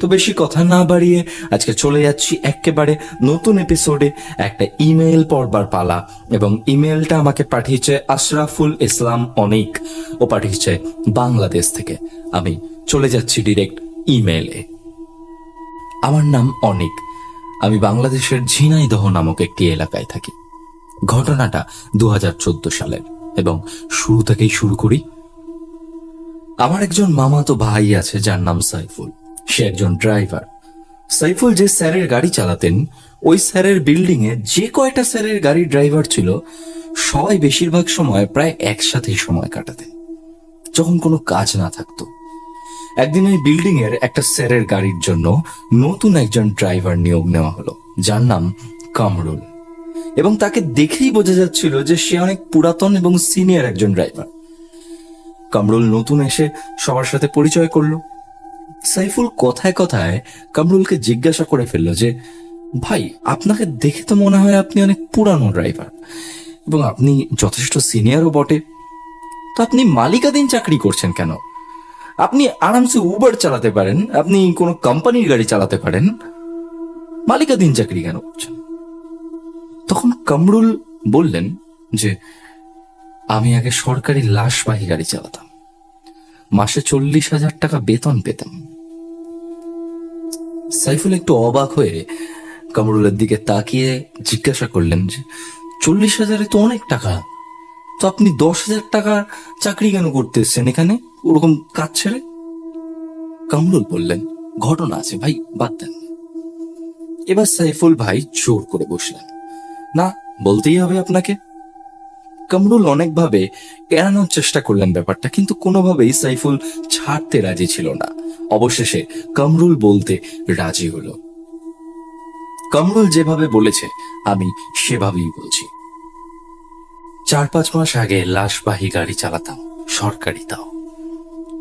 তো বেশি কথা না বাড়িয়ে আজকে চলে যাচ্ছি একেবারে নতুন এপিসোডে একটা ইমেল পড়বার পালা। এবং ইমেলটা আমাকে পাঠিয়েছে আশরাফুল ইসলাম অনিক ও পাঠিয়েছে বাংলাদেশ থেকে। আমি চলে যাচ্ছি ডিরেক্ট ইমেলে আমার নাম অনিক। আমি বাংলাদেশের ঝিনাইদহ নামক একটি এলাকায় থাকি। ঘটনাটা দু হাজার চোদ্দ সালের। এবং শুরু থেকেই শুরু করি। আমার একজন মামাতো ভাই আছে যার নাম সাইফুল। সে একজন ড্রাইভার। সাইফুল যে স্যারের গাড়ি চালাতেন, ওই স্যারের বিল্ডিং এ যে কয়টা স্যারের গাড়ি ড্রাইভার ছিল, সবাই বেশিরভাগ সময় প্রায় একসাথেই সময় কাটাতেন। যখন কোনো কাজ না থাকতো। একদিন ওই বিল্ডিং এর একটা স্যারের গাড়ির জন্য নতুন একজন ড্রাইভার নিয়োগ নেওয়া হলো, যার নাম কামরুল। এবং তাকে দেখেই বোঝা যাচ্ছিল যে সে অনেক পুরাতন এবং সিনিয়র একজন ড্রাইভার। কামরুল নতুন এসে সবার সাথে পরিচয় করল। সাইফুল কথায় কথায় কামরুলকে জিজ্ঞাসা করে ফেলল যে, ভাই, আপনাকে দেখে তো মনে হয় আপনি অনেক পুরানো ড্রাইভার এবং আপনি যথেষ্ট সিনিয়রও বটে। তো আপনি মালিকাধীন চাকরি করছেন কেন? আপনি আরামসে উবার চালাতে পারেন, আপনি কোনো কোম্পানির গাড়ি চালাতে পারেন। মালিকাধীন চাকরি কেন করছেন? তখন কামরুল বললেন যে, আমি আগে সরকারি লাশবাহী গাড়ি চালাতাম। মাসে চল্লিশ হাজার টাকা বেতন পেতাম। সাইফুল একটু অবাক হয়ে কামরুলের দিকে তাকিয়ে জিজ্ঞাসা করলেন যে, চল্লিশ হাজারে তো অনেক টাকা। তো আপনি দশ হাজার টাকার চাকরি কেন করতে এসছেন এখানে? ওরকম কাজ ছেড়ে? কামরুল বললেন, ঘটনা আছে ভাই, বাদ দেন। এবার সাইফুল ভাই জোর করে বসলেন। না, বলতেই হবে আপনাকে কামরুল অনেকভাবে এড়ানোর চেষ্টা করলেন ব্যাপারটা, কিন্তু কোনোভাবেই সাইফুল ছাড়তে রাজি ছিল না। অবশেষে কামরুল বলতে রাজি হলো। কামরুল যেভাবে বলেছে, আমি সেভাবেই বলছি। চার পাঁচ মাস আগে লাশবাহী গাড়ি চালাতাম, সরকারি তাও।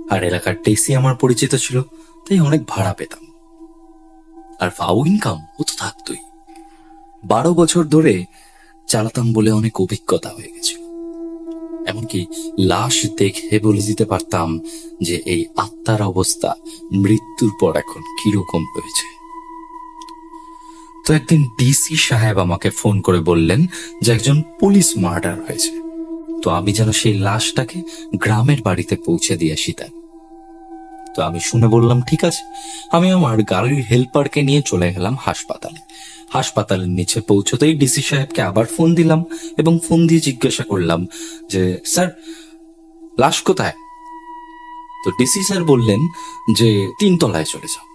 আর এলাকার টেসি আমার পরিচিত ছিল, তাই অনেক ভাড়া পেতাম। আর ফাউ ইনকাম, ও তো থাকতোই। বারো বছর ধরে চালাতাম বলে অনেক অভিজ্ঞতা হয়ে গেছিল এমনকি লাশ দেখে বলে দিতে পারতাম যে এই আত্মার অবস্থা মৃত্যুর পর এখন কীরকম হয়েছে। তো একদিন ডিসি সাহেব আমাকে ফোন করে বললেন যে একজন পুলিশ মার্ডার হয়েছে। তো আমি যেন সেই লাশটাকে গ্রামের বাড়িতে পৌঁছে দিয়ে আসি তাই তো আমি শুনে বললাম, ঠিক আছে। আমি আমার গাড়ির হেল্পারকে নিয়ে চলে গেলাম হাসপাতালে। হাসপাতালের নিচে পৌঁছতেই ডিসি সাহেবকে আবার ফোন দিলাম এবং ফোন দিয়ে জিজ্ঞাসা করলাম যে, স্যার, লাশ কোথায়? তো ডিসি স্যার বললেন যে, তিনতলায় চলে যাও।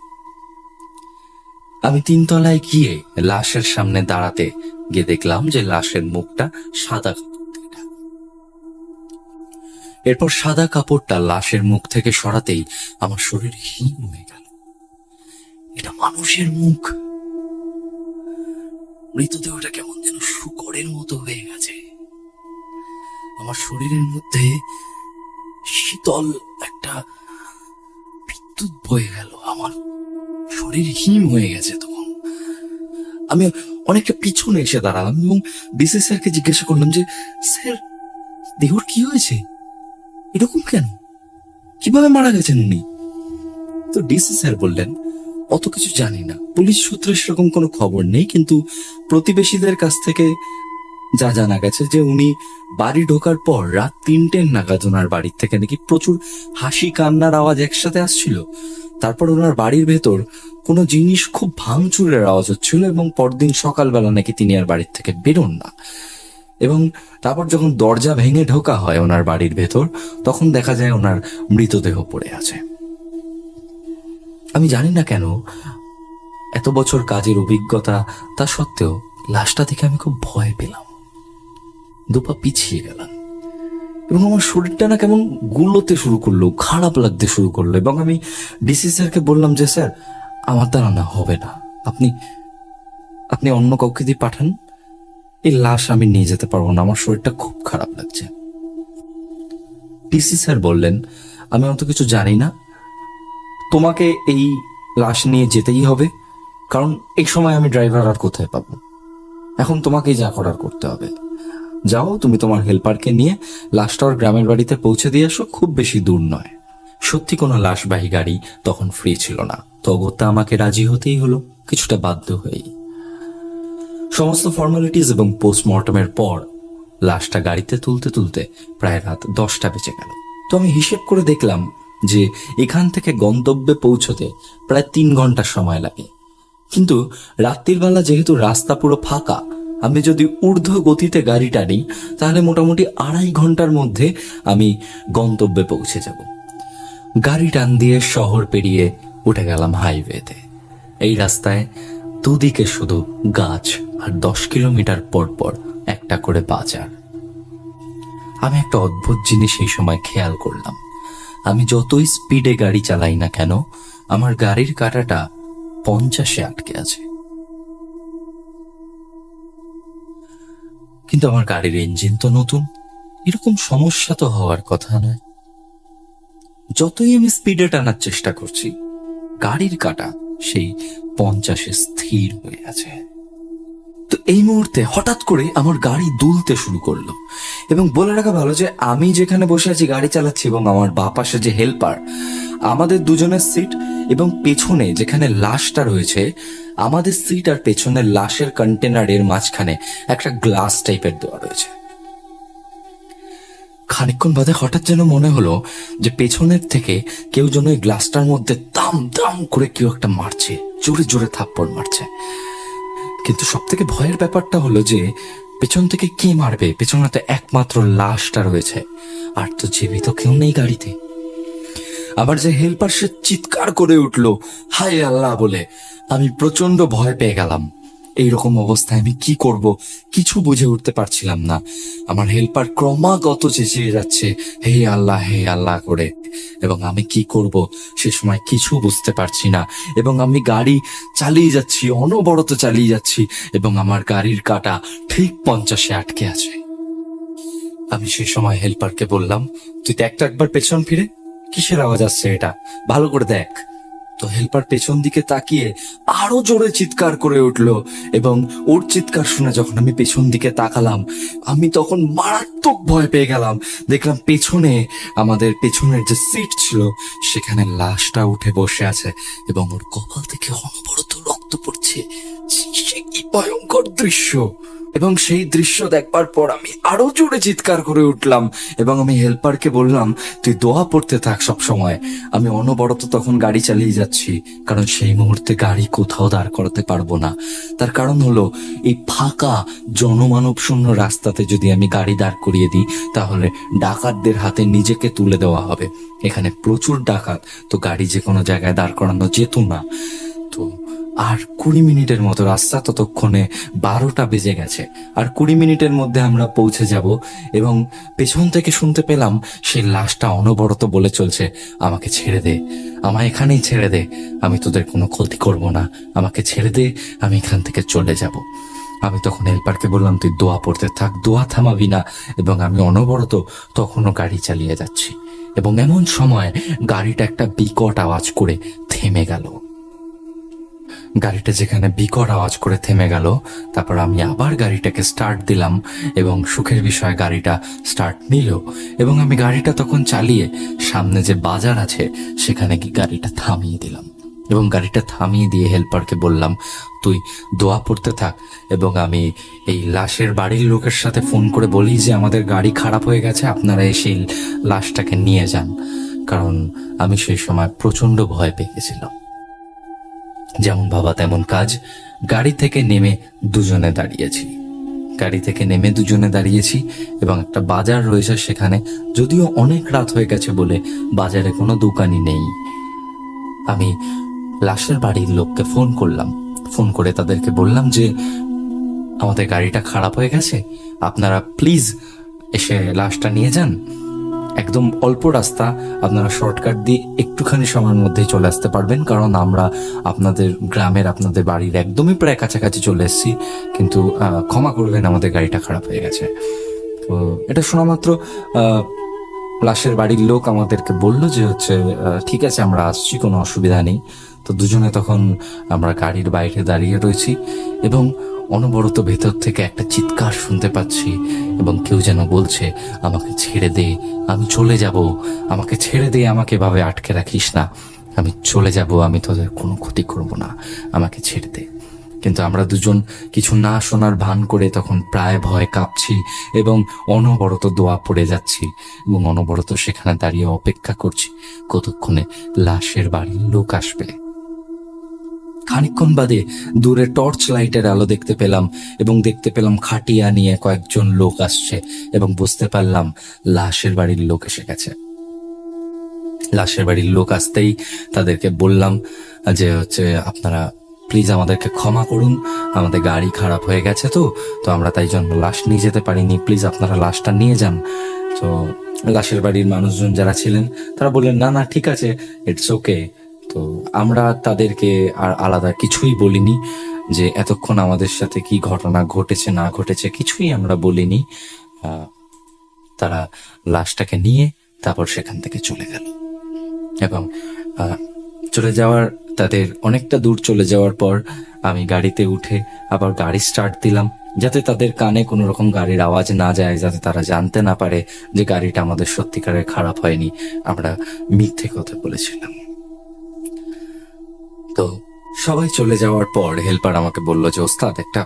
আমি তিনতলায় গিয়ে লাশের সামনে দাঁড়াতে গিয়ে দেখলাম যে, লাশের মুখটা সাদা। এরপর সাদা কাপড়টা লাশের মুখ থেকে সরাতেই আমার শরীর হিম হয়ে গেল। এটা মানুষের মুখ। মৃতদেহটা কেমন যেন শুকরের মতো হয়ে গেছে। আমার শরীরের মধ্যে শীতল একটা বিদ্যুৎ বয়ে গেল। আমার শরীর হিম হয়ে গেছে তখন। আমি অনেকটা পিছনে এসে দাঁড়ালাম এবং ডিসি স্যারকে জিজ্ঞাসা করলাম যে, স্যার, দেহর কি হয়েছে? এরকম কেন? কীভাবে মারা গেছেন উনি? তো ডিসি স্যার বললেন, অত কিছু জানি না। পুলিশ সূত্রে সেরকম কোনো খবর নেই, কিন্তু প্রতিবেশীদের কাছ থেকে যা জানা গেছে যে উনি বাড়ি ঢোকার পর রাত তিনটের নাগাদ ওনার বাড়ির থেকে নাকি প্রচুর হাসি কান্নার আওয়াজ একসাথে আসছিল। তারপর ওনার বাড়ির ভেতর কোনো জিনিস খুব ভাঙচুরের আওয়াজ হচ্ছিল এবং পরদিন সকালবেলা নাকি তিনি আর বাড়ির থেকে বেরোন না। এবং তারপর যখন দরজা ভেঙে ঢোকা হয় ওনার বাড়ির ভেতর, তখন দেখা যায় ওনার মৃতদেহ পড়ে আছে। আমি জানি না কেন, এত বছর কাজের অভিজ্ঞতা, তা সত্ত্বেও লাশটা থেকে আমি খুব ভয় পেলাম। দুপা পিছিয়ে গেলাম। এবং আমার শরীরটা না কেমন গুলোতে শুরু করল, খারাপ লাগতে শুরু করল, এবং আমি ডিসি স্যারকে বললাম যে, স্যার, আমার দ্বারা না হবে না। আপনি আপনি অন্য কাউকে দিয়ে পাঠান। এই লাশ আমি নিয়ে যেতে পারব না, আমার শরীরটা খুব খারাপ লাগছে। ডিসি স্যার বললেন, আমি অত কিছু জানি না। তোমাকে এই লাশ নিয়ে যেতেই হবে, কারণ এই সময় আমি ড্রাইভার আর কোথায় পাবো? এখন তোমাকেই যা করার করতে হবে। যাও, তুমি তোমার হেল্পারকে নিয়ে লাশটা ওর গ্রামের বাড়িতে পৌঁছে দিয়ে আসো, খুব বেশি দূর নয়। সত্যি কোনো লাশবাহী গাড়ি তখন ফ্রি ছিল না। তো অগত্যা আমাকে রাজি হতেই হলো, কিছুটা বাধ্য হয়েই। সমস্ত ফর্মালিটিস এবং পোস্টমর্টমের পর লাশটা গাড়িতে তুলতে তুলতে প্রায় রাত দশটা বেজে গেল। তো আমি হিসেব করে দেখলাম যে এখান থেকে গন্তব্যে পৌঁছতে প্রায় তিন ঘণ্টা সময় লাগে। কিন্তু রাত্রির বেলা যেহেতু রাস্তা পুরো ফাঁকা, আমি যদি ঊর্ধ্ব গতিতে গাড়ি টানি তাহলে মোটামুটি আড়াই ঘণ্টার মধ্যে আমি গন্তব্যে পৌঁছে যাব। গাড়ি টান দিয়ে শহর পেরিয়ে উঠে গেলাম হাইওয়েতে এই রাস্তায় দুদিকে শুধু গাছ আর দশ কিলোমিটার পর পর একটা করে বাজার। আমি একটা অদ্ভুত জিনিস এই সময় খেয়াল করলাম। আমি যতই স্পিডে গাড়ি চালাই না কেন, আমার গাড়ির কাঁটাটা পঞ্চাশে আটকে আছে। কিন্তু আমার গাড়ির ইঞ্জিন তো নতুন। এরকম সমস্যা তো হওয়ার কথা নয়। যতই আমি স্পিডে টানার চেষ্টা করছি, গাড়ির কাটা সেই পঞ্চাশে স্থির হয়ে আছে। তো এই মুহূর্তে হঠাৎ করে আমার গাড়ি দুলতে শুরু করল এবং বলে রাখা ভালো যে আমি যেখানে বসে আছি, গাড়ি চালাচ্ছি এবং আমার বা পাশে যে হেল্পার, আমাদের দুজনের সিট এবং পেছনে যেখানে লাশটা রয়েছে, আমাদের সিট আর পেছনের লাশের কন্টেনারের মাঝখানে একটা গ্লাস টাইপের দেওয়া রয়েছে। খানিকক্ষণ বাদে হঠাৎ যেন মনে হলো যে পেছনের থেকে কেউ যেন ওই গ্লাসটার মধ্যে দাম দাম করে কেউ একটা মারছে, জোরে জোরে থাপ্পড় মারছে। কিন্তু সব থেকে ভয়ের ব্যাপারটা হলো যে পেছন থেকে কে মারবে? পেছনে তো একমাত্র লাশটা রয়েছে। আর তো জীবিত কেউ নেই গাড়িতে। আবার যে হেল্পার সে চিৎকার করে উঠল, হায় আল্লাহ বলে। আমি প্রচণ্ড ভয় পেয়ে গেলাম। এইরকম অবস্থায় আমি কি করব? কিছু বুঝে উঠতে পারছিলাম না। আমার হেল্পার ক্রমাগত চেঁচিয়ে যাচ্ছে, হে আল্লাহ হে আল্লাহ করে। এবং আমি কি করব? সে সময় কিছু বুঝতে পারছি না। এবং আমি গাড়ি চালিয়ে যাচ্ছি, অনবরত চালিয়ে যাচ্ছি, এবং আমার গাড়ির কাটা ঠিক পঞ্চাশে আটকে আছে। আমি সেই সময় হেল্পারকে বললাম, তুই তো একবার পেছন ফিরে। কিসের আওয়াজ আসছে এটা? ভালো করে দেখ। তো হেল্পার পেছন দিকে তাকিয়ে আরও জোরে চিৎকার করে উঠল এবং ওর চিৎকার শুনে যখন আমি পেছন দিকে তাকালাম, আমি তখন মারাত্মক ভয় পেয়ে গেলাম। দেখলাম পেছনে আমাদের পেছনের যে সিট ছিল, সেখানে লাশটা উঠে বসে আছে এবং ওর কপাল থেকে অনবরত রক্ত পড়ছে। সে কি ভয়ঙ্কর দৃশ্য! এবং সেই দৃশ্য দেখবার পর আমি আরও জোরে চিৎকার করে উঠলাম এবং আমি হেল্পারকে বললাম, তুই দোয়া পড়তে থাক সব সময় আমি অনবরত তখন গাড়ি চালিয়ে যাচ্ছি, কারণ সেই মুহূর্তে গাড়ি কোথাও দাঁড় করাতে পারব না। তার কারণ হলো, এই ফাঁকা জনমানব শূন্য রাস্তাতে যদি আমি গাড়ি দাঁড় করিয়ে দিই, তাহলে ডাকাতদের হাতে নিজেকে তুলে দেওয়া হবে। এখানে প্রচুর ডাকাত, তো গাড়ি যে কোনো জায়গায় দাঁড় করানো যেত না। তো আর কুড়ি মিনিটের মতো রাস্তা ততক্ষণে বারোটা বেজে গেছে। আর কুড়ি মিনিটের মধ্যে আমরা পৌঁছে যাব এবং পেছন থেকে শুনতে পেলাম সেই লাশটা অনবরত বলে চলছে, আমাকে ছেড়ে দে, আমায় এখানেই ছেড়ে দে, আমি তোদের কোনো ক্ষতি করব না, আমাকে ছেড়ে দে, আমি এখান থেকে চলে যাব। আমি তখন হেল্পারকে বললাম, তুই দোয়া পড়তে থাক, দোয়া থামাবি না। এবং আমি অনবরত তখনও গাড়ি চালিয়ে যাচ্ছি। এবং এমন সময় গাড়িটা একটা বিকট আওয়াজ করে থেমে গেল। গাড়িটা যেখানে বিকট আওয়াজ করে থেমে গেল, তারপর আমি আবার গাড়িটাকে স্টার্ট দিলাম এবং সুখের বিষয়ে গাড়িটা স্টার্ট নিল এবং আমি গাড়িটা তখন চালিয়ে সামনে যে বাজার আছে, সেখানে গিয়ে গাড়িটা থামিয়ে দিলাম এবং গাড়িটা থামিয়ে দিয়ে হেল্পারকে বললাম, তুই দোয়া পড়তে থাক এবং আমি এই লাশের বাড়ির লোকের সাথে ফোন করে বলি যে আমাদের গাড়ি খারাপ হয়ে গেছে, আপনারা এসে লাশটাকে নিয়ে যান। কারণ আমি সেই সময় প্রচণ্ড ভয় পেয়ে গেছিলাম। যেমন ভাবা তেমন কাজ, গাড়ি থেকে নেমে দুজনে দাঁড়িয়েছি। গাড়ি থেকে নেমে দুজনে দাঁড়িয়েছি এবং একটা বাজার রয়েছে সেখানে, যদিও অনেক রাত হয়ে গেছে বলে বাজারে কোনো দোকানই নেই। আমি লাশের বাড়ির লোককে ফোন করলাম। ফোন করে তাদেরকে বললাম যে, আমাদের গাড়িটা খারাপ হয়ে গেছে, আপনারা প্লিজ এসে লাশটা নিয়ে যান। একদম অল্প রাস্তা আপনারা শর্টকাট দিয়ে একটুখানি সময়ের মধ্যেই চলে আসতে পারবেন, কারণ আমরা আপনাদের গ্রামের আপনাদের বাড়ির একদমই প্রায় কাছাকাছি চলে এসেছি, কিন্তু ক্ষমা করবেন, আমাদের গাড়িটা খারাপ হয়ে গেছে। তো এটা শোনা মাত্র লাশের বাড়ির লোক আমাদেরকে বলল যে হচ্ছে ঠিক আছে, আমরা আসছি, কোনো অসুবিধা নেই। তো দুজনে তখন আমরা গাড়ির বাইরে দাঁড়িয়ে রয়েছি এবং অনবরত ভেতর থেকে একটা চিৎকার শুনতে পাচ্ছি এবং কেউ যেন বলছে, আমাকে ছেড়ে দে, আমি চলে যাব। আমাকে ছেড়ে দে, আমাকে এভাবে আটকে রাখিস না। আমি চলে যাব, আমি তোদের কোনো ক্ষতি করব না। আমাকে ছেড়ে দে। কিন্তু আমরা দুজন কিছু না শোনার ভান করে তখন প্রায় ভয় কাঁপছি এবং অনবরত দোয়া পড়ে যাচ্ছি এবং অনবরত সেখানে দাঁড়িয়ে অপেক্ষা করছি। কতক্ষণে লাশের বাড়ির লোক আসবে? খানিকক্ষণ বাদে দূরে টর্চ লাইটের আলো দেখতে পেলাম এবং দেখতে পেলাম খাটিয়া নিয়ে কয়েকজন লোক আসছে এবং বুঝতে পারলাম লাশের বাড়ির লোক এসে গেছে। লাশের বাড়ির লোক আসতেই তাদেরকে বললাম যে হচ্ছে, আপনারা প্লিজ আমাদেরকে ক্ষমা করুন, আমাদের গাড়ি খারাপ হয়ে গেছে তো তো আমরা তাই জন্য লাশ নিয়ে যেতে পারিনি প্লিজ আপনারা লাশটা নিয়ে যান। তো লাশের বাড়ির মানুষজন যারা ছিলেন, তারা বললেন, না না, ঠিক আছে ইটস ওকে তো আমরা তাদেরকে আর আলাদা কিছুই বলিনি যে এতক্ষণ আমাদের সাথে কি ঘটনা ঘটেছে, না ঘটেছে কিছুই আমরা বলিনি। তারা লাশটাকে নিয়ে তারপর সেখান থেকে চলে গেল। এবং চলে যাওয়ার, তাদের অনেকটা দূর চলে যাওয়ার পর আমি গাড়িতে উঠে আবার গাড়ি স্টার্ট দিলাম যাতে তাদের কানে কোনো রকম গাড়ির আওয়াজ না যায়, যাতে তারা জানতে না পারে যে গাড়িটা আমাদের সত্যিকারের খারাপ হয়নি। আমরা মিথ্যে কথা বলেছিলাম। তো সবাই চলে যাওয়ার পর হেল্পার আমাকে বলল যে, ওস্তাদ, একটা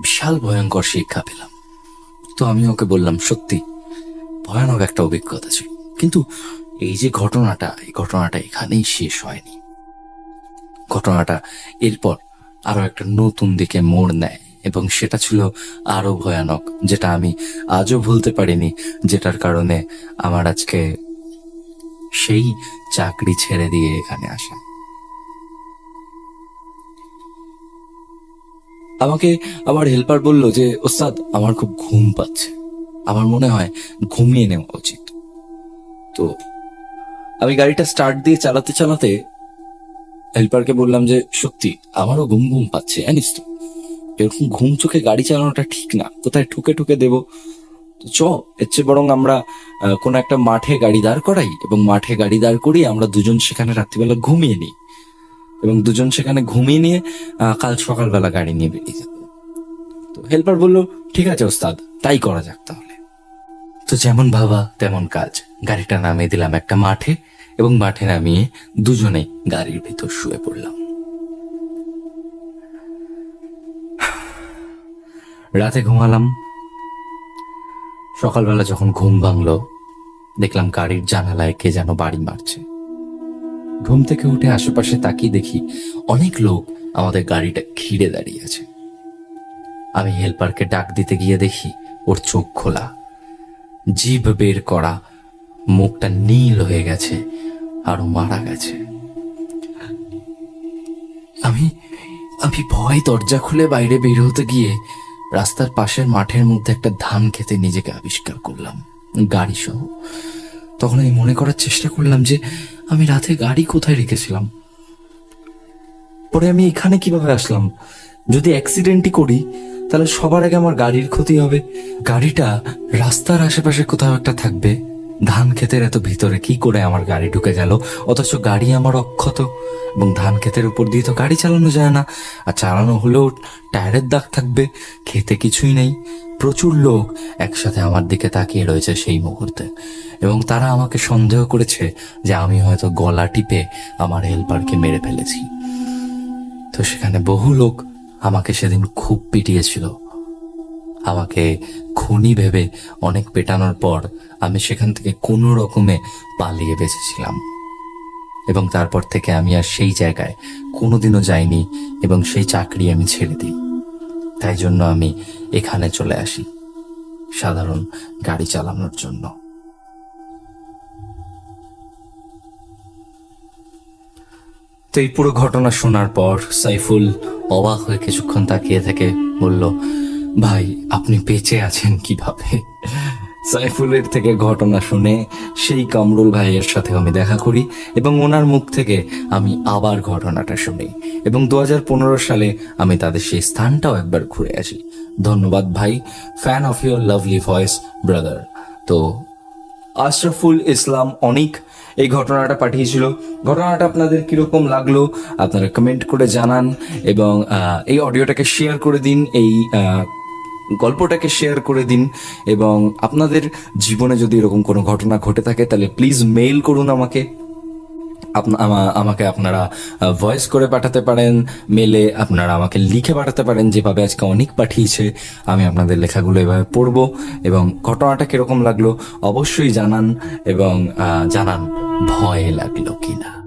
বিশাল ভয়ঙ্কর শিক্ষা পেলাম। তো আমি ওকে বললাম, সত্যি, ভয়ানক একটা অভিজ্ঞতা ছিল। কিন্তু এই যে ঘটনাটা, এই ঘটনাটা এখানেই শেষ হয়নি। ঘটনাটা এরপর আরও একটা নতুন দিকে মোড় নেয় এবং সেটা ছিল আরও ভয়ানক, যেটা আমি আজও ভুলতে পারিনি, যেটার কারণে আমার আজকে সেই চাকরি ছেড়ে দিয়ে এখানে আসা। আমাকে আবার হেল্পার বলল যে, ওস্তাদ, আমার খুব ঘুম পাচ্ছে। আমার মনে হয় ঘুমিয়ে নেওয়া উচিত। তো আমি গাড়িটা স্টার্ট দিয়ে চালাতে চালাতে হেল্পারকে বললাম যে, সত্যি, আমারও ঘুম ঘুম পাচ্ছে, জানিস তো। এরকম ঘুম চোখে গাড়ি চালানোটা ঠিক না, কোথায় ঠুকে ঠুকে দেবো? চ, এর চেয়ে বরং আমরা কোনো একটা মাঠে গাড়ি দাঁড় করাই এবং মাঠে গাড়ি দাঁড় করিয়ে আমরা দুজন সেখানে রাত্রিবেলা ঘুমিয়ে নিই। এবং দুজন সেখানে ঘুমিয়ে নিয়ে কাল সকালবেলা গাড়ি নিয়ে বেরিয়ে যেত তো হেল্পার বলল, ঠিক আছে ওস্তাদ, তাই করা যাক তাহলে। তো যেমন ভাবা তেমন কাজ। গাড়িটা নামিয়ে দিলাম একটা মাঠে এবং মাঠে নামিয়ে দুজনে গাড়ির ভিতর শুয়ে পড়লাম। রাতে ঘুমালাম। সকালবেলা যখন ঘুম ভাঙলো, দেখলাম গাড়ির জানালায় কে যেন বাড়ি মারছে। ঘুম থেকে উঠে আশেপাশে তাকিয়ে দেখি অনেক লোক আমাদের গাড়িটা ঘিরে দাঁড়িয়ে আছে। আমি হেল্পারকে ডাক দিতে গিয়ে দেখি ওর চোখ খোলা। জিভ বের করা মুখটা নীল হয়ে গেছে, আর মারা গেছে। আমি আমি ভয় দরজা খুলে বাইরে বের হতে গিয়ে রাস্তার পাশের মাঠের মধ্যে একটা ধান খেতে নিজেকে আবিষ্কার করলাম গাড়ি সহ তখন আমি মনে করার চেষ্টা করলাম যে আমি রাতে গাড়ি কোথায় রেখেছিলাম? পরে আমি এখানে কীভাবে আসলাম? যদি অ্যাক্সিডেন্টই করি, তাহলে সবার আগে আমার গাড়ির ক্ষতি হবে। গাড়িটা রাস্তার আশেপাশে কোথাও একটা থাকবে। ধান ক্ষেতের এত ভিতরে কি করে আমার গাড়ি ঢুকে গেল? অথচ গাড়ি আমার অক্ষত। এবং ধান ক্ষেতের উপর দিয়ে তো গাড়ি চালানো যায় না। আর চালানো হলেও টায়ারের দাগ থাকবে। খেতে কিছুই নেই। প্রচুর লোক একসাথে আমার দিকে তাকিয়ে রয়েছে সেই মুহূর্তে। এবং তারা আমাকে সন্দেহ করেছে যে আমি হয়তো গলা টিপে আমার হেল্পারকে মেরে ফেলেছি। তো সেখানে বহু লোক আমাকে সেদিন খুব পিটিয়েছিল। আমাকে খুনি ভেবে অনেক পেটানোর পর আমি সেখান থেকে কোনো রকমে পালিয়ে বেঁচেছিলাম। এবং তারপর থেকে আমি আর সেই জায়গায় কোনোদিনও যাইনি এবং সেই চাকরি আমি ছেড়ে দিই। তাই জন্য আমি এখানে চলে আসি। সাধারণ গাড়ি চালানোর জন্য। তো এই পুরো ঘটনা শোনার পর সাইফুল অবাক হয়ে কিছুক্ষণ তাকিয়ে থেকে বলল, ভাই, আপনি বেঁচে আছেন কীভাবে? সাইফুলের থেকে ঘটনা শুনে সেই কামরুল ভাইয়ের সাথে আমি দেখা করি এবং ওনার মুখ থেকে আমি আবার ঘটনাটা শুনি এবং দু হাজার পনেরো সালে আমি তাদের সেই স্থানটাও একবার ঘুরে আসি। ধন্যবাদ ভাই fan of your lovely voice brother তো আশরাফুল ইসলাম অনিক এই ঘটনাটা পাঠিয়েছিল। ঘটনাটা আপনাদের কীরকম লাগল, আপনারা কমেন্ট করে জানান এবং এই অডিওটাকে শেয়ার করে দিন, এই গল্পটাকে শেয়ার করে দিন এবং আপনাদের জীবনে যদি এরকম কোনো ঘটনা ঘটে থাকে, তাহলে প্লিজ মেইল করুন আমাকে। আমাকে আপনারা ভয়েস করে পাঠাতে পারেন মেলে আপনারা আমাকে লিখে পাঠাতে পারেন, যেভাবে আজকে অনেক পাঠিয়েছে, আমি আপনাদের লেখাগুলো এভাবে পড়ব, এবং ঘটনাটা কীরকম লাগল, অবশ্যই জানান, এবং জানান, ভয় লাগল কিনা।